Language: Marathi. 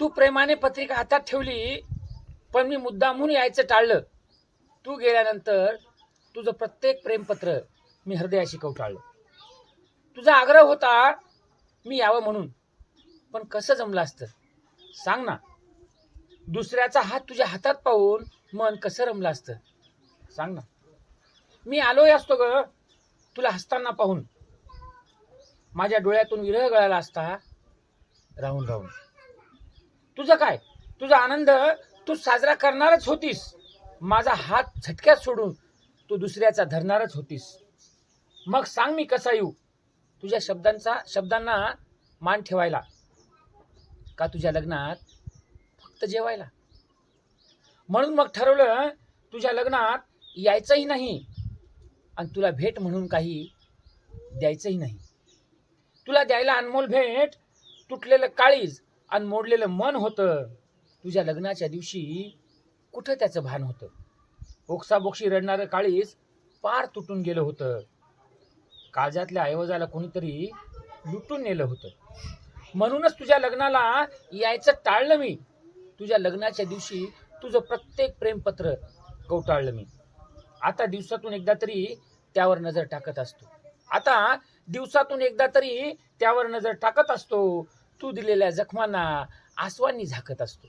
तू प्रेमाने पत्रिका हातात ठेवली पण मी मुद्दामून यायचं टाळलं. तू गेल्यानंतर तुझं प्रत्येक प्रेमपत्र मी हृदयाशी कवटाळलं तुझा आग्रह होता मी यावं म्हणून. पण कसं जमलं असतं? सांग ना. दुसऱ्याचा हात तुझ्या हातात पाहून मन कसं रमलं असतं? सांग ना. मी आलोय असतो ग तुला हसताना पाहून. माझ्या डोळ्यातून विरह गळाला असता राहून राहून तुझं काय? तुझा आनंद तू साजरा करणारच होतीस. माझा हात झटक्यात सोडून तू दुसऱ्याचा धरणारच होतीस. मग सांग मी कसा येऊ? तुझ्या शब्दांचा शब्दांना मान ठेवायला. का तुझ्या लग्नात फक्त जेवायला? म्हणून मग ठरवलं तुझ्या लग्नात यायचंही नाही. आणि तुला भेट म्हणून काही द्यायचंही नाही. तुला द्यायला अनमोल भेट तुटलेलं काळीज आणि मोडलेलं मन होतं. तुझ्या लग्नाच्या दिवशी कुठं त्याचं भान होतं? ओक्साबोक्षी रडणारं काळीस पार तुटून गेलं होतं. काळजातल्या ऐवजाला कोणीतरी लुटून नेलं होतं. म्हणूनच तुझ्या लग्नाला यायचं टाळलं मी. तुझ्या लग्नाच्या दिवशी तुझं प्रत्येक प्रेमपत्र कवटाळलं मी. आता दिवसातून एकदा तरी त्यावर नजर टाकत असतो. आता दिवसातून एकदा तरी त्यावर नजर टाकत असतो. तू दिलेल्या जखमांना आसवांनी झाकत असतो.